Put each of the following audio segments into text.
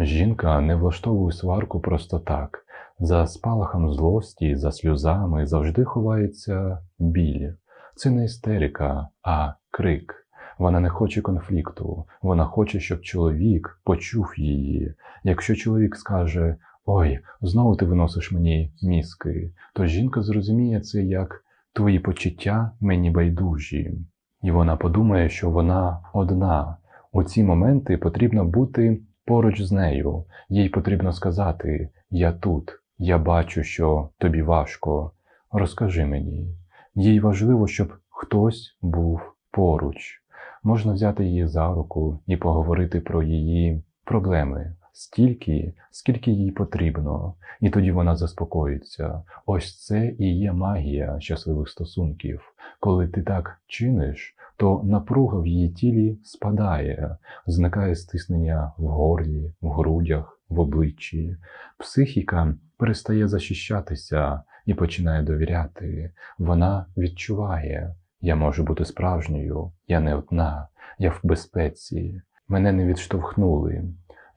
Жінка не влаштовує сварку просто так. За спалахом злості, за сльозами завжди ховається біль. Це не істерика, а крик. Вона не хоче конфлікту, вона хоче, щоб чоловік почув її. Якщо чоловік скаже Ой, знову ти виносиш мені мізки, то жінка зрозуміє це як твої почуття мені байдужі. І вона подумає, що вона одна. У ці моменти потрібно бути поруч з нею. Їй потрібно сказати Я тут, я бачу, що тобі важко. Розкажи мені. Їй важливо, щоб хтось був поруч. Можна взяти її за руку і поговорити про її проблеми стільки, скільки їй потрібно, і тоді вона заспокоїться. Ось це і є магія щасливих стосунків. Коли ти так чиниш, то напруга в її тілі спадає, зникає стиснення в горлі, в грудях, в обличчі. Психіка перестає захищатися і починає довіряти. Вона відчуває, я можу бути справжньою, я не одна, я в безпеці, мене не відштовхнули.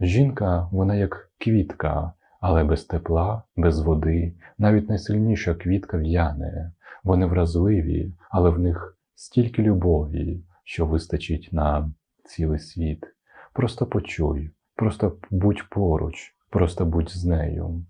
Жінка, вона як квітка, але без тепла, без води, навіть найсильніша квітка в'яне. Вони вразливі, але в них стільки любові, що вистачить на цілий світ. Просто почуй, просто будь поруч, просто будь з нею.